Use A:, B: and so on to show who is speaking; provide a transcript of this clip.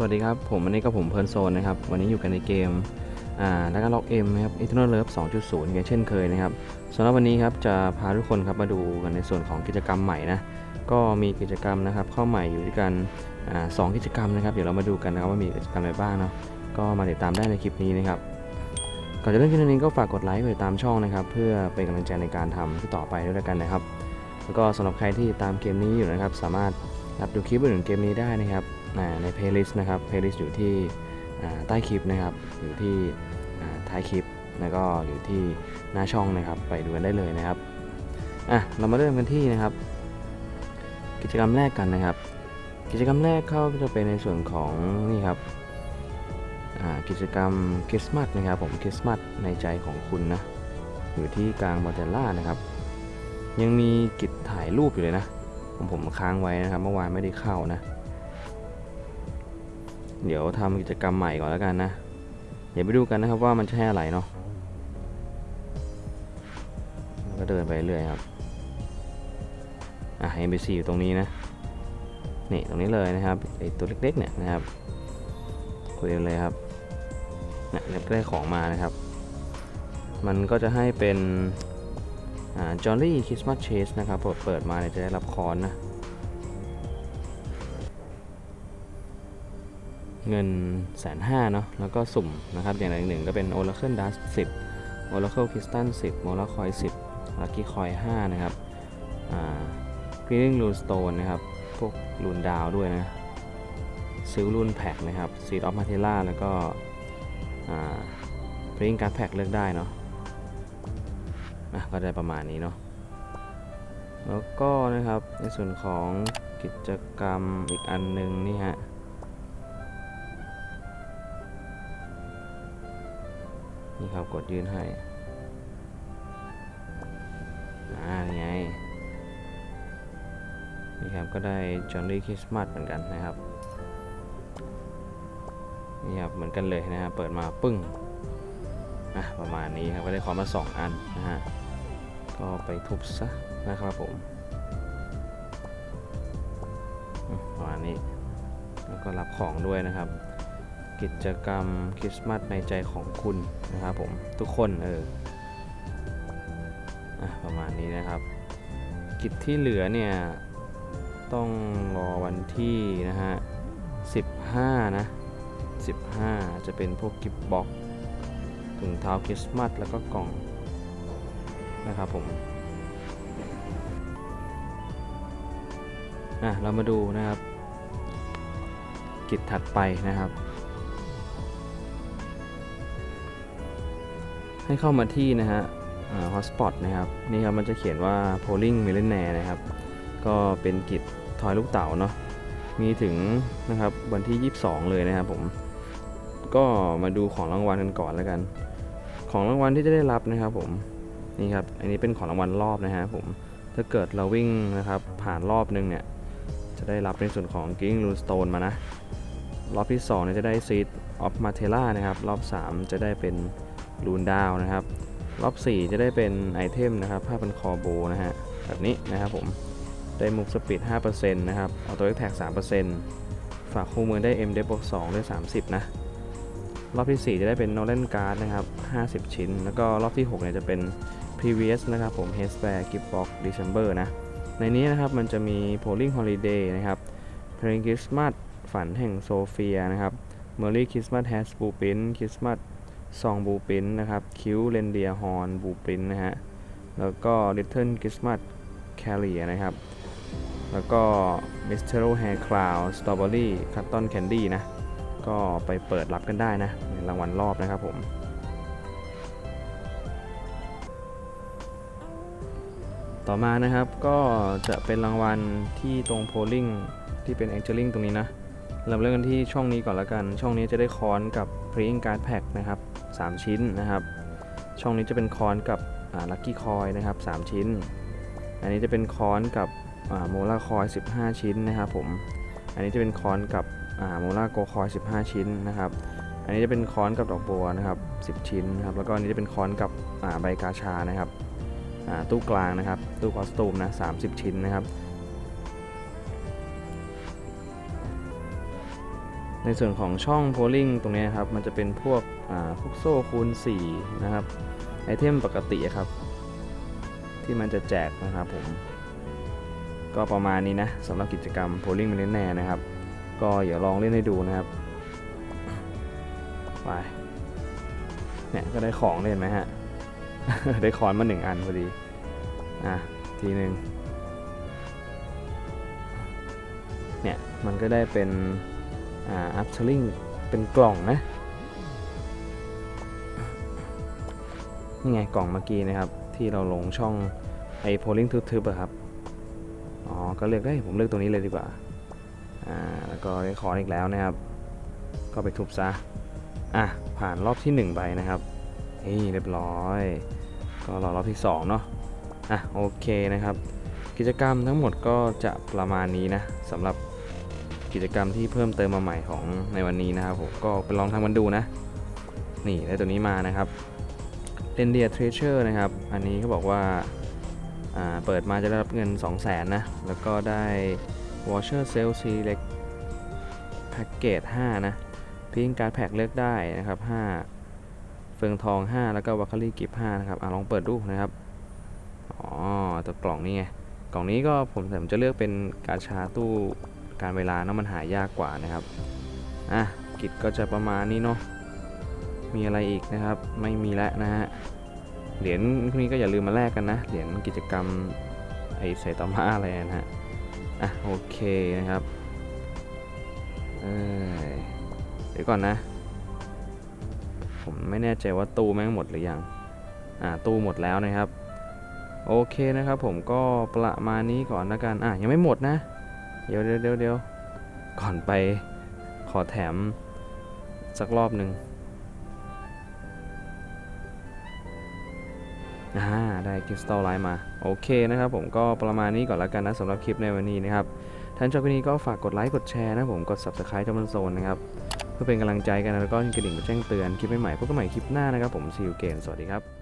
A: สวัสดีครับ ผมวันนี้ก็ผมเพลิร์นโซนนะครับ วันนี้อยู่กันในเกมอ่าแล้วก็ล็อกเอ็มนะครับ Eternal Love 2.0กันเช่นเคยนะครับสำหรับวันนี้ครับจะพาทุกคนครับมาดูกันในส่วนของกิจกรรมใหม่นะก็มีกิจกรรมนะครับเข้าใหม่อยู่ด้วยกันอ่าสองกิจกรรมนะครับเดี๋ยวเรามาดูกันนะครับว่ามีกิจกรรมอะไรบ้างเนาะก็มาติดตามได้ในคลิปนี้นะครับก่อนจะเริ่มคลิปนี้ก็ฝากกดไลค์กดติดตามช่องนะครับเพื่อเป็นกำลังใจในการทำที่ต่อไปด้วยกันนะครับ แล้วก็สำหรับใครที่ติดตามเกมนี้อยู่นะครับสามารถรับดูคลิปอื่นๆเกมนี้ได้นะครับ อ่าใน playlist นะครับ playlist อยู่ที่ใต้คลิปนะครับ อยู่ที่ท้ายคลิป แล้วก็อยู่ที่หน้าช่องนะครับ ไปดูกันได้เลยนะครับอะเรามาเริ่มกันที่นะครับ กิจกรรมแรกกันนะครับ กิจกรรมแรกเขาจะเป็นในส่วนของนี่ครับกิจกรรมคริสต์มาสนะครับผมคริสต์มาสในใจของคุณนะอยู่ที่กลางมอเตล่านะครับ ยังมีกิจถ่ายรูปอยู่เลยนะผมผมค้างไว้นะครับ เมื่อวานไม่ได้เข้านะ เดี๋ยวทำกิจกรรมใหม่ก่อนแล้วกันนะ เดี๋ยวไปดูกันนะครับว่ามันจะให้อะไรเนาะแล้วก็เดินไปเรื่อยครับ อะ NPC อยู่ตรงนี้นะ นี่ตรงนี้เลยนะครับไอตัวเล็กๆเนี่ยนะครับคุยเลยครับเนี่ยได้ของมานะครับ มันก็จะให้เป็นจอร์ลี่คริสต์มาสเชสนะครับเปิดเปิดมาเนี่ยจะได้รับคอนนะ เงินแสนห้าเนาะแล้วก็สุ่มนะครับ อย่างไรหนึ่งก็เป็น Oracle Dust 10 Oracle Crystal 10 m o l a c o i 10 Lucky Coin 5 นะครับ อ่า Clearing Rune Stone นะครับ พวกรูนดาวด้วยนะซื้อรุ่นแพ็คนะครับ Seed of m a t e r a แล้วก็อ่า Playing Card Pack เลือกได้เนาะอะก็ได้ประมาณนี้เนาะแล้วก็นะครับในส่วนของกิจกรรมอีกอันหนึงนี่ฮะ นี่ครับกดยื่นให้อ่านี่ไงนี่ครับก็ได้จอห์นนี่คริสต์มาสเหมือนกันนะครับนี่ครับเหมือนกันเลยนะครับเปิดมาปึ้งอะประมาณนี้ครับก็ได้คอมมา 2 อันนะฮะก็ไปทุบซะนะครับผมประมาณนี้แล้วก็รับของด้วยนะครับ กิจกรรมคริสต์มาสในใจของคุณนะครับผมทุกคนเอออประมาณนี้นะครับ กิจที่เหลือเนี่ย ต้องรอวันที่นะฮะ 15 นะ 15 จะเป็นพวกกิฟต์บ็อกถุงเท้าคริสต์มาสแล้วก็กล่องนะครับผมอะเรามาดูนะครับ กิจถัดไปนะครับ ให้เข้ามาที่นะฮะฮอสปอตนะครับนี่ครับมันจะเขียนว่า polling millionaire นะครับ ก็เป็นกิจทอยลูกเต๋าเนาะมีถึงนะครับวันที่ 22 เลยนะครับผมก็มาดูของรางวัลกันก่อนแล้วกัน ของรางวัลที่จะได้รับนะครับผมนี่ครับอันนี้เป็นของรางวัลรอบนะฮะผมถ้าเกิดเราวิ่งนะครับผ่านรอบนึงเนี่ยจะได้รับในส่วนของ Green Rune Stone มานะ รอบที่2เนี่ยจะได้ Seed of m a t e r a นะครับ รอบ 3 จะได้เป็น รูนดาวนะครับ รอบ 4 จะได้เป็นไอเทมนะครับผ้าพันคอโบนะฮะแบบนี้นะครับผมได้มุกสปีด5%นะครับเอาตัวแท็ก3%ฝากคู่มือได้ M ได้บวก2ได้ 30 นะ รอบที่ 4 จะได้เป็นโนเลนการ์ดนะครับ 50 ชิ้น แล้วก็รอบที่ 6 เนี่ยจะเป็น previous นะครับผม h e a d s p a r gift box December นะ ในนี้นะครับมันจะมี polling holiday นะครับ p l a y Christmas ฝันแห่งโซเฟียนะครับ Merry Christmas has blue print Christmas ซองบูปินนะครับ คิวเรนเดียฮอนบูปินนะฮะ แล้วก็ Little Christmas Carrier นะครับ แล้วก็ Mystery Hair Cloud Strawberry Cotton Candy นะ ก็ไปเปิดรับกันได้นะในรางวัลรอบนะครับผมต่อมานะครับก็จะเป็นรางวัลที่ตรง polling ที่เป็น angeling ตรงนี้นะเราเริ่มกันที่ช่องนี้ก่อนละกัน ช่องนี้จะได้คอนกับ playing card pack นะครับ 3 ชิ้นนะครับ ช่องนี้จะเป็นคอนกับลัคกี้คอยนะครับ 3 ชิ้น อันนี้จะเป็นคอนกับโมล่าคอย 15 ชิ้นนะครับผม อันนี้จะเป็นคอนกับโมล่าโกคอย 15 ชิ้นนะครับ อันนี้จะเป็นคอนกับดอกบัวนะครับ 10 ชิ้นนะครับ แล้วก็อันนี้จะเป็นคอนกับใบกาชานะครับตู้กลางนะครับ ตู้คอสตูมนะ 30 ชิ้นนะครับในส่วนของช่องโพลิงตรงนี้ครับ มันจะเป็นพวก พวกโซ่คูณ 4 นะครับ ไอเทมปกติครับ ที่มันจะแจกนะครับผม ก็ประมาณนี้นะสำหรับกิจกรรม Polling Millionaire นะครับ ก็อย่าลองเล่นให้ดูนะครับ ไปเนี่ยก็ได้ของเลยเห็นไหมฮะ ได้คอนมาหนึ่งอันพอดี อะ ทีหนึ่งเนี่ย มันก็ได้เป็น อ่าอัพเชลลิงเป็นกล่องนะ นี่ไงกล่องเมื่อกี้นะครับ ที่เราลงช่องไอ้โพลิงทึบๆครับ อ๋อ ก็เลือกได้ผมเลือกตัวนี้เลยดีกว่า อ่า แล้วก็ได้คออีกแล้วนะครับ ก็ไปทุบซะ อะ ผ่านรอบที่ 1 ไปนะครับนี่เรียบร้อย ก็รอรอบที่ 2 เนาะ อะ โอเคนะครับ กิจกรรมทั้งหมดก็จะประมาณนี้นะสำหรับกิจกรรมที่เพิ่มเติมมาใหม่ของในวันนี้นะครับผม ก็ไปลองทำมันดูนะ นี่ได้ตัวนี้มานะครับ เ e นเดียทรเชอร์นะครับ อันนี้เขาบอกว่าาเปิดมาจะได้รับเงิน 2 0 0 0 0นนะ แล้วก็ได้ Washer Cell Select Package 5 นะพิงการแพ็กเลือกได้นะครับ 5 เฟืองทอง 5 แล้วก็วัคคารีกิฟ5นะครับ อะลองเปิดดูนะครับ อ๋อตัวกล่องนี้ไง กล่องนี้ก็ผมผมจะเลือกเป็นกาชาตู้การเวลาเนาะมันหายากกว่านะครับ อะกิจก็จะประมาณนี้เนาะ มีอะไรอีกนะครับ ไม่มีแล้วนะฮะ เหรียญพวกนี้ก็อย่าลืมมาแลกกันนะ เหรียญกิจกรรมไอ้ไซตามะอะไรนะฮะ อะโอเคนะครับเเดี๋ยวก่อนนะ ผมไม่แน่ใจว่าตู้แม่งหมดหรือยัง อ่าตู้หมดแล้วนะครับ โอเคนะครับผมก็ประมาณนี้ก่อนละกัน อะยังไม่หมดนะ เดี๋ยวเดี๋ยวเดี๋ยวก่อนไปขอแถมสักรอบหนึ่ง อ่าได้คริสตัลไลท์มา โอเคนะครับผมก็ประมาณนี้ก่อนละกันนะสำหรับคลิปในวันนี้นะครับท่านชอบคลิปนี้ก็ฝากกดไลค์กดแชร์นะผมกด subscribe จอมันโซนนะครับเพื่อเป็นกำลังใจกันนะแล้วก็กระดิ่งแจ้งเตือนคลิปใหม่ๆพบกันใหม่คลิปหน้านะครับผมซีอูเกนสวัสดีครับ